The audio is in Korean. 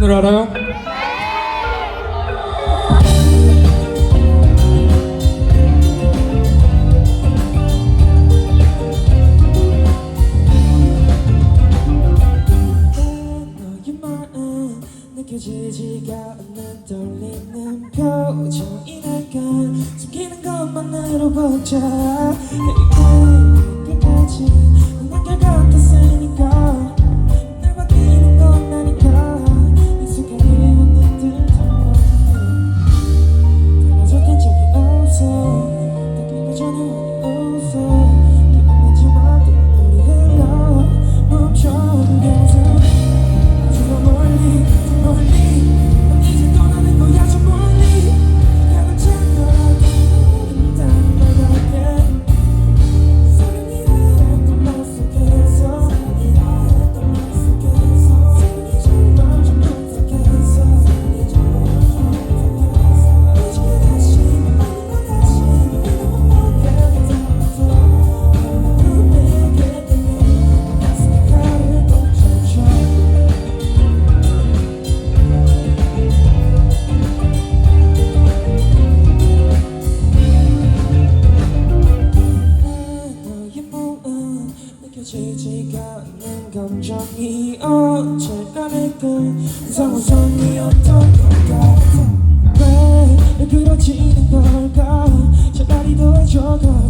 노래 알아요? 지지가 않는 떨리는 표정이 날까 숨기는 것만으로 보자 끝까지 눈 같았으니까 감정이 어쩌라니까 상황이 어떤 걸까? 왜 그렇지는 걸까? 차라리 더 해줘가